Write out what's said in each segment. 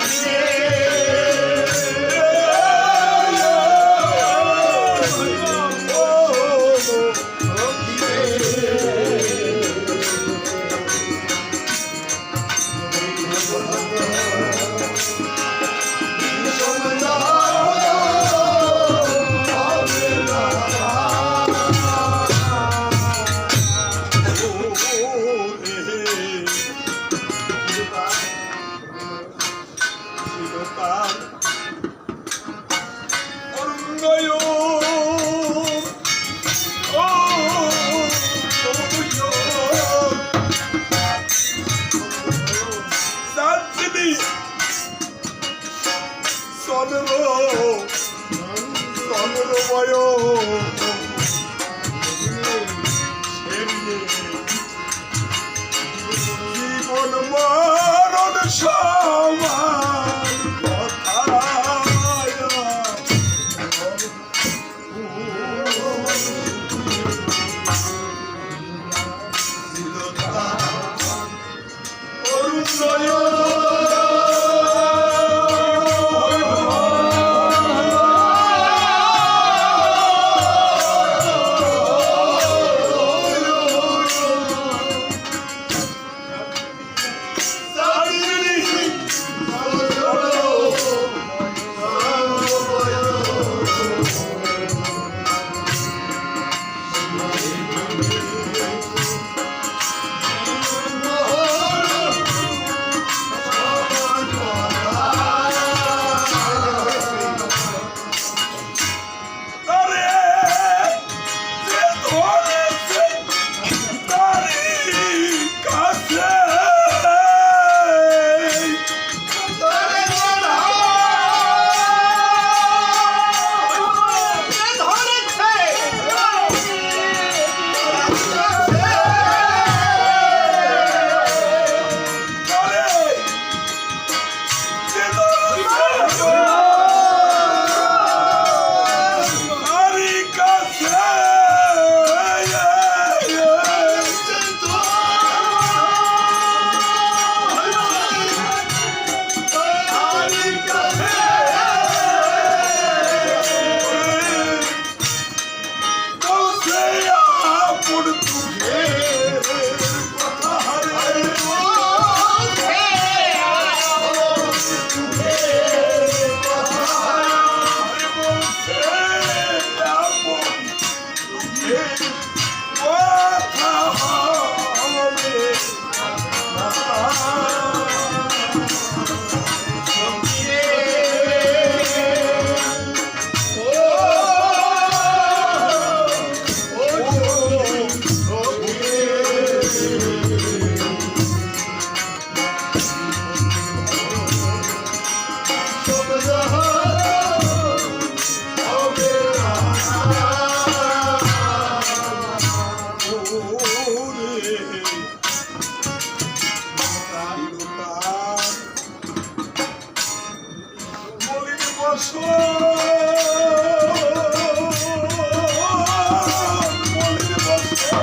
Say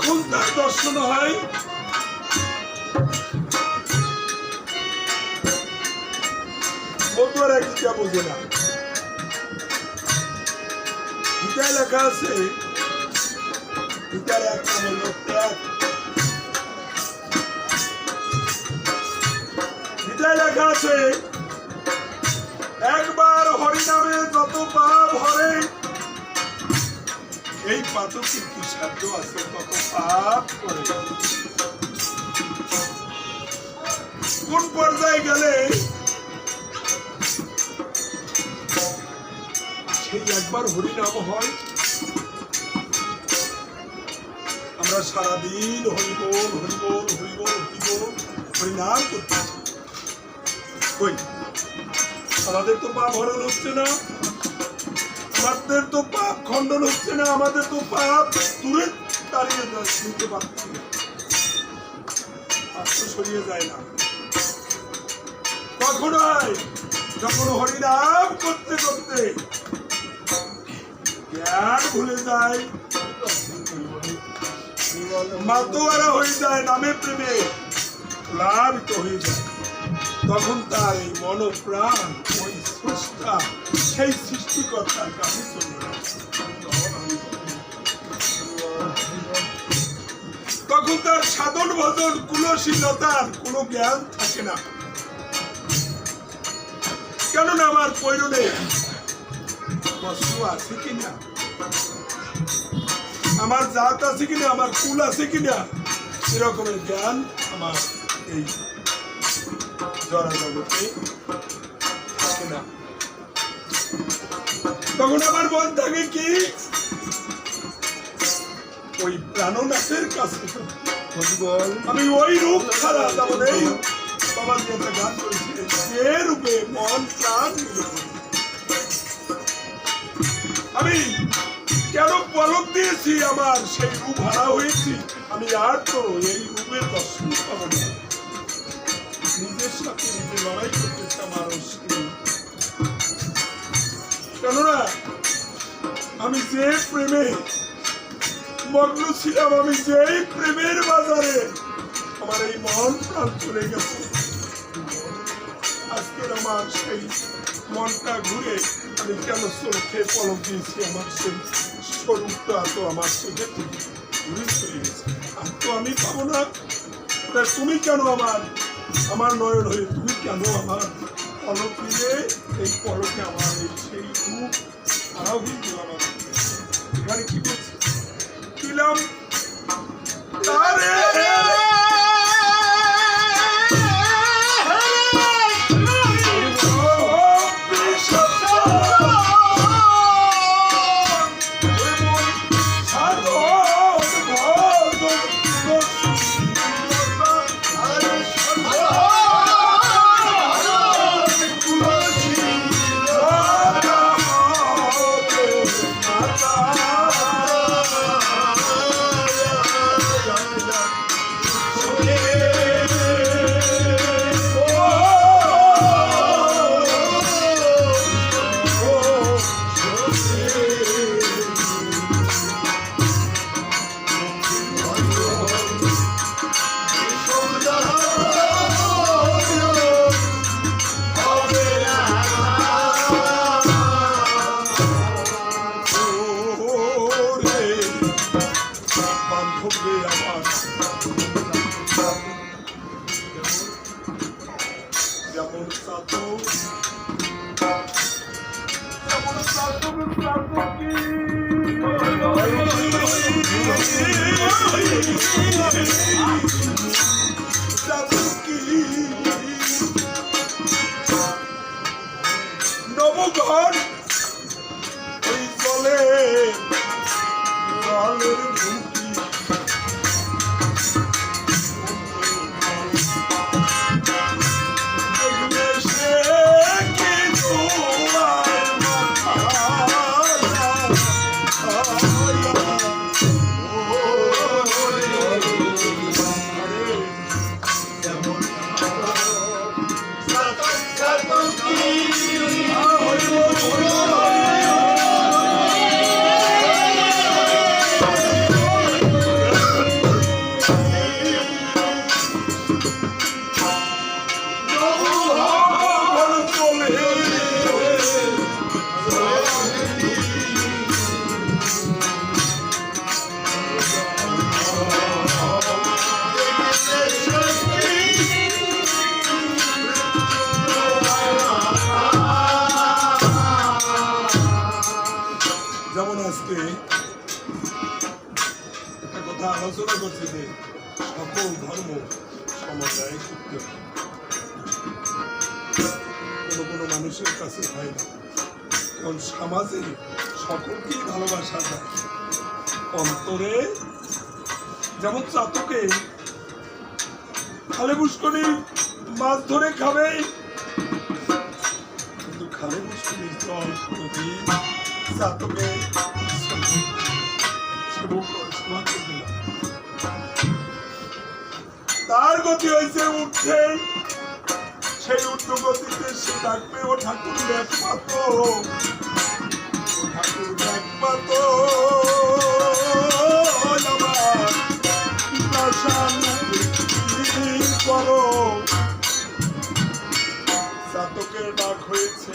কখন তার দর্শন হয়। এক নাম লেখা আছে একবার হরিনামে যত পাপ হরে এই পাতক কিন্তু সাধ্য আছে তত পাপ করে। কোন পর্যায়ে গেলে সেই একবার হরিনাম হয়? আমরা সারাদিন হরিবোল হরিবোল হরিবোল হরিবোল হরিনাম করতেছি। কই? আমাদের তো পাপ হরণ হচ্ছে না। আমাদের তো পাপ, খণ্ডন হচ্ছে না, আমাদের তো পাপ। দূরে দাঁড়িয়ে যা- নিতে পারছি না। সরিয়ে যায় না। কখন হয় যখন হরিনাম করতে করতে জ্ঞান ভুলে যায়। মাতোয়ারা হয়ে যায় নামে প্রেমে প্লাবিত হয়ে যায়। তখন তার এই মন প্রাণ ওই স্রষ্টা সেই কাছে চলে তখন তার সাধন ভজন, কুলশীলতার কোনো জ্ঞান থাকে না। কেননা আমার পৈরনে বস্তু আছে কিনা? আমার জাত আছে কিনা? আমার কুল আছে কিনা? এরকমের জ্ঞান আমার এই জড়া জগতে না। তখন আমার মন থাকে কি? ওই প্রাণনাথের কাছে। আমি ওই রূপ ছাড়া এই বাবা যে একটা গান করেছে। যে রূপে মন প্রাণ আমি কেন পলক দিয়েছি? আমার সেই রূপ হারা হয়েছি। আমি আর তো এই রূপের দর্শন পাবো না। নিজের সাথে নিজে লড়াই করতেছে আমার অশ্লীল কেননা, আমি যে প্রেমে মগ্ন ছিলাম, আমি যেই প্রেমের বাজারে আমার এই মন প্রাণ চলে গেছে। আজকের আমার সেই মনটা ঘুরে আমি কেন চোখে পলক দিয়েছি? আমার সেই স্বরূপটা তো আমার চোখে ঘুরে চলে গেছে। আর তো আমি পাবো না। তুমি কেন আমার আমার নয়ন হয়ে তুমি কেন আমার পলক নিয়ে এই পলকে আমার এই সেই হারাও হয়ে গেলাম আমি। এখানে কি করছি দিলাম তারে আজকে একটা কথা আলোচনা করছি যে সকল ধর্ম সমন্বয় করতে কোনো কোনো মানুষের কাছে হয় না। কারণ সমাজে সকলকেই ভালোবাসা যায়। অন্তরে যেমন চাতকে খালে পুষ্করি মাছ ধরে খাবে। কিন্তু খালে পুষ্করির জল যদি তার গতি হয়েছে উঠছে সেই উঠল গতিতে সে ডাকবে, ও ঠাকুর পাতো ঠাকুর দেখ পাতো করো চাতকের ডাক হয়েছে।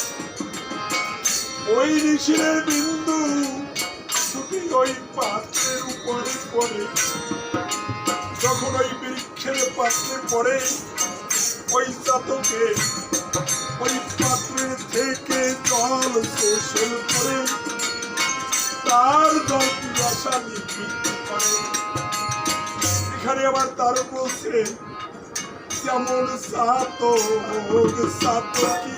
ওই ঋষিরের বিন্দু। তুমি ওই পাত্রের উপরে পড়ে। যখন ওই বৃক্ষের পাত্রে পড়ে, ওই চাতকে, ওই পাত্রের থেকে জল শোষণ করে, তার জল পিপাসা নিবৃত্ত করে। এখানে আবার তার বলছে, যেমন সাত সাত কি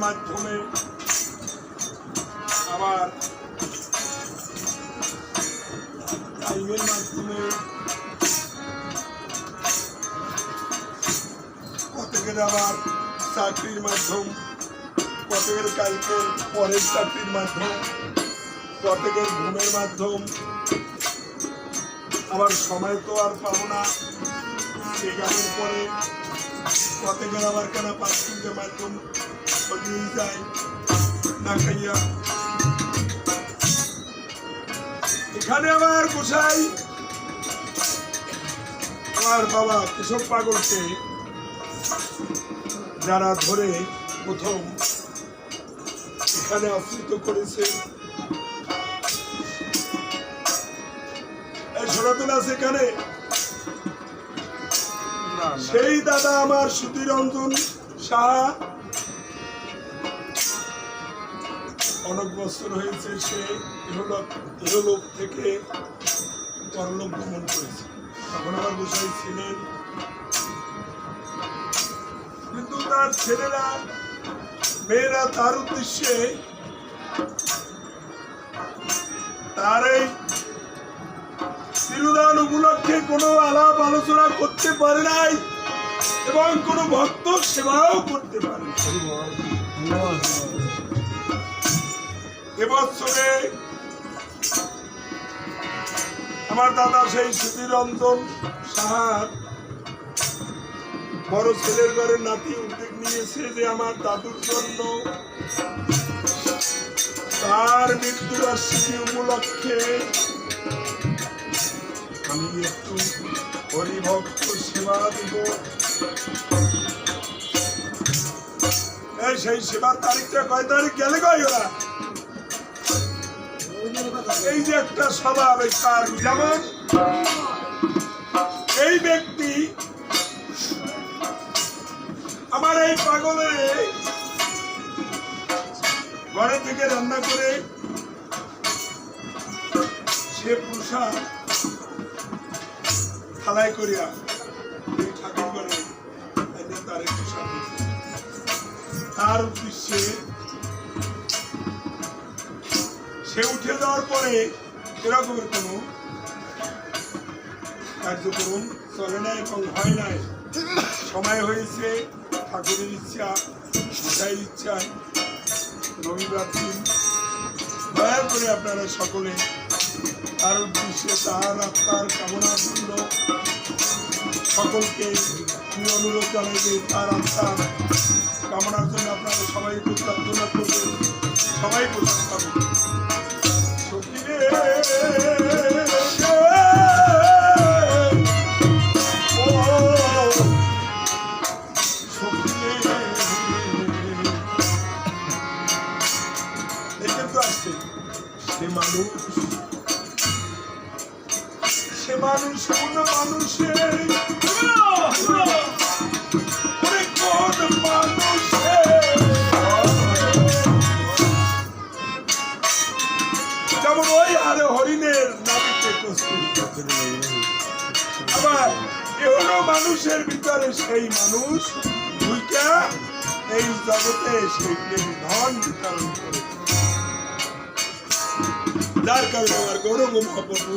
মাধ্যমে আবার টাইমের মাধ্যমে কতকের আবার চাকরির মাধ্যম কতকের কালকের পরের চাকরির মাধ্যম কতকের ঘুমের মাধ্যম। আবার সময় তো আর পাবো না সে গানের পরে কতকের আবার কেন পাঁচ মাধ্যম দিয়েই যায় না খাইয়া এখানে আবার গোসাই আমার বাবা কেশব পাগলকে যারা ধরে প্রথম এখানে আশ্রিত করেছে। এই সনাতন আছে এখানে। সেই দাদা আমার সুধীর রঞ্জন সাহা অনেক বছর হয়েছে সে ইহলোক থেকে পরলোক গমন করেছে। তখন আমার গোসাই ছিলেন। কিন্তু তার ছেলেরা, মেয়েরা তার উদ্দেশ্যে তার এই তিরুদান উপলক্ষে কোনো আলাপ আলোচনা করতে পারে নাই এবং কোনো ভক্ত সেবাও করতে পারে এবছরে আমার দাদা সেই সুধীর রঞ্জন সাহার বড় ছেলের ঘরের নাতি উদ্যোগ নিয়েছে যে আমার দাদুর জন্য তার মৃত্যুবার্ষিকী উপলক্ষে আমি একটু হরিভক্ত সেবা দিব। সেই সেবার তারিখটা কয় তারিখ গেলে কয় ওরা? এই যে একটা স্বভাব, এই তার যেমন, এই ব্যক্তি আমার এই পাগলের ঘরে থেকে রান্না করে সে প্রসাদ থালায় করিয়া ঠাকুর একটু তার উদ্দেশ্যে সে উঠে যাওয়ার পরে এরকমের কোনো কার্যক্রম চলে না এবং হয় নাই সময় হয়েছে, ঠাকুরের ইচ্ছা মশাইয়ের ইচ্ছা রবিবার দিন দয়া করে আপনারা সকলে তার উদ্দেশ্যে তার আত্মার কামনার জন্য সকলকে অনুরোধ জানাই তার আত্মার কামনার জন্য আপনারা সবাই একটু প্রার্থনা করবেন। সবাই সে মানুষ। সে মানুষ কোন মানুষের আবার এ মানুষের ভিতরে সেই মানুষ, দুইটা এই জগতে সেই ধন বিতরণ করে। যার কারণে আমার গৌরব মহাপ্রভু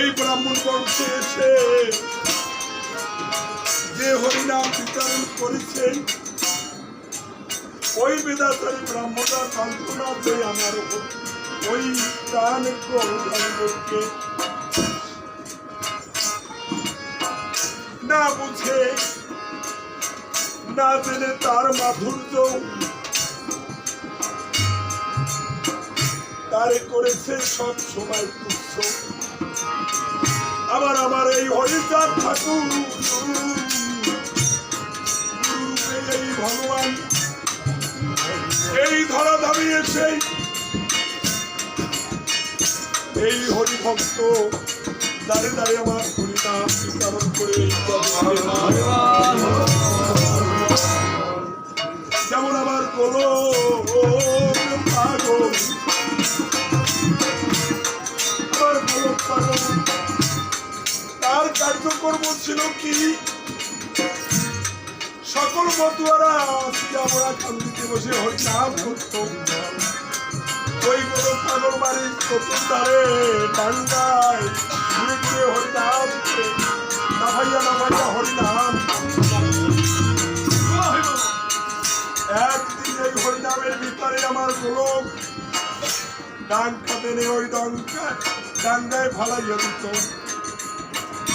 এই ব্রাহ্মণ বংশে এসে যে হরিনাম বিতরণ করেছেন, ওই বেদাচারী ব্রাহ্মণরা সান্ত্বনা দেয় আমার উপর ওই প্রাণ গৌরকে না বুঝে, না জেনে তার মাধুর্য। তারে করেছে সব সময় তুচ্ছ। আবার আমার এই হরিচাঁদ ঠাকুর এই ভগবান। এই ধরা ধামে এসে এই হরি ভক্ত দাঁড়ে দাঁড়িয়ে আমার হরিনাম বিতরণ করে যেমন আমার গোলো পাগল। আমার তার কার্যকর্ম ছিল কি? সকল মতুয়ারা আমরা কান্দিতে বসে হরিনাম করত ওই গোলো পাগল বাড়ির চতুর্ধারে ডাঙ্গায় ঘুরে ঘুরে হরিনাম নাভাইয়া নাভাইয়া হরিনাম। একদিন এই হরিনামের ভিতরে আমার গোলক। ডাং খাতেনে ওই ডঙ্কা, ডাঙ্গায় ফালাইয়া দিত।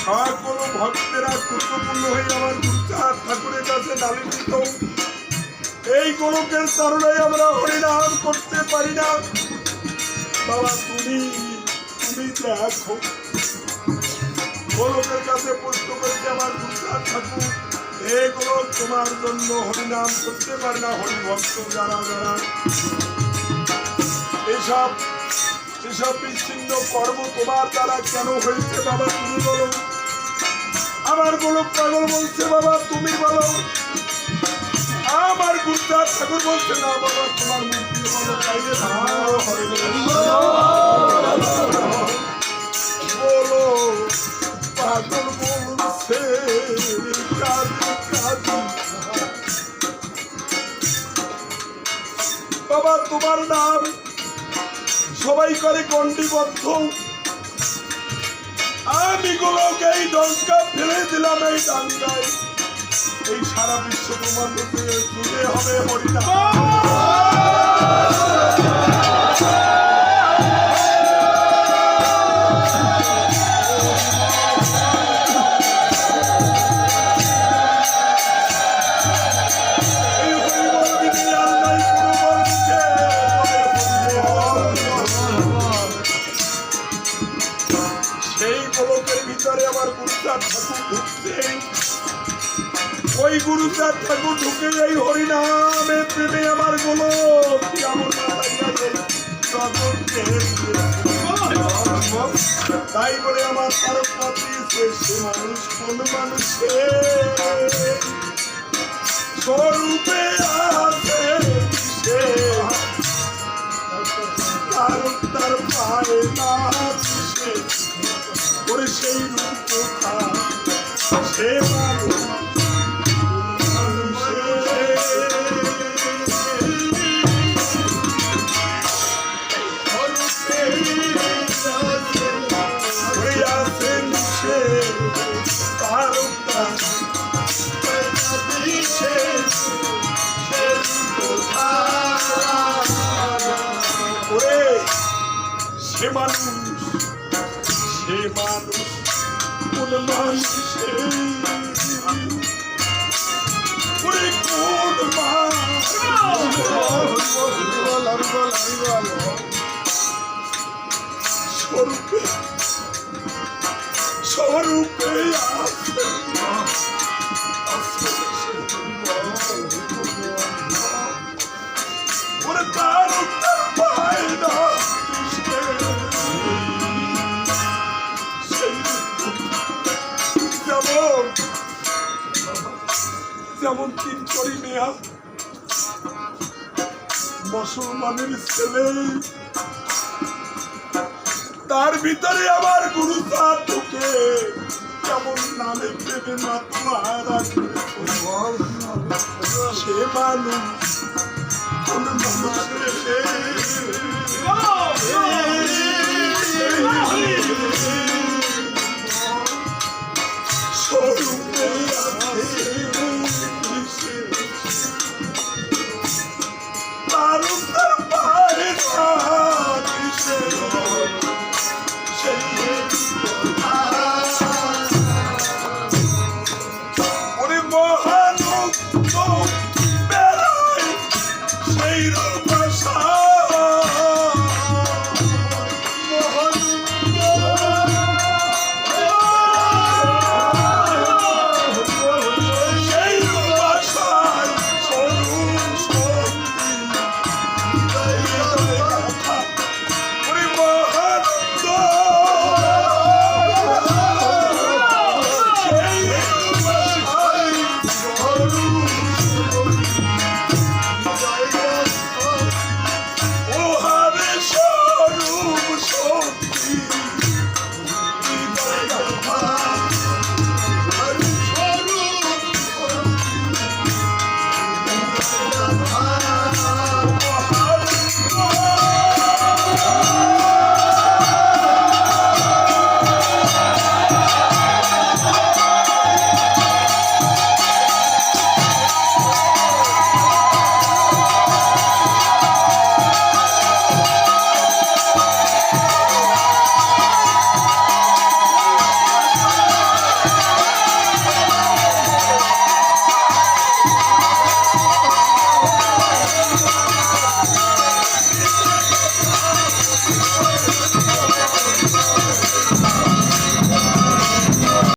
সকল ভক্তেরা গুরুত্বপূর্ণ হয়ে আমার গুরুচার ঠাকুরের কাছে ডালি দিত। এই গোলকের কারণে আমরা হরিনাম করতে পারি না। বাবা, তুমি তুমি দেখো গোলকের কাছে প্রশ্ন করেছে আমার গুরুচার ঠাকুর এগুলো তোমার জন্য হরিনাম করতে পারে না? হরিভক্ত যারা যারা। এসব এসব বিচ্ছিন্ন কর্ম তোমার দ্বারা কেন হয়েছে বাবা, তুমি বলো। আমার গোলক পাগল বলছে, বাবা, তুমি বলো। আমার গুজরাট ঠাকুর বলছে বাবা, তোমার নাম সবাই করে গন্ডিবদ্ধ আমি গুলোকে এই ডঙ্কা ফেলে দিলাম এই ডাঙ্গায় এই সারা বিশ্ব তোমার জুড়ে হবে হরিনাম। ওই গুরুচাঁদ ঠাকুর ঢুকে এই হরিনামে প্রেমে আমার গেছে, তাই বলে আমার পারপাতি সে মানুষ কোন মানুষের স্বরূপে আছে তার তার পায়ে না সেই রূপ সে মানুষ। সে মানুষ সে মানুষ কোন মানুষে? কোন মানুষ স্বরূপে যেমন তিন করি নেয়া মুসলমানের ছেলে। তার ভিতরে আমার গুরু তার ঢুকে। কেমন নামে প্রেমে মাত্রা সে মানুষ। কোন মানুষের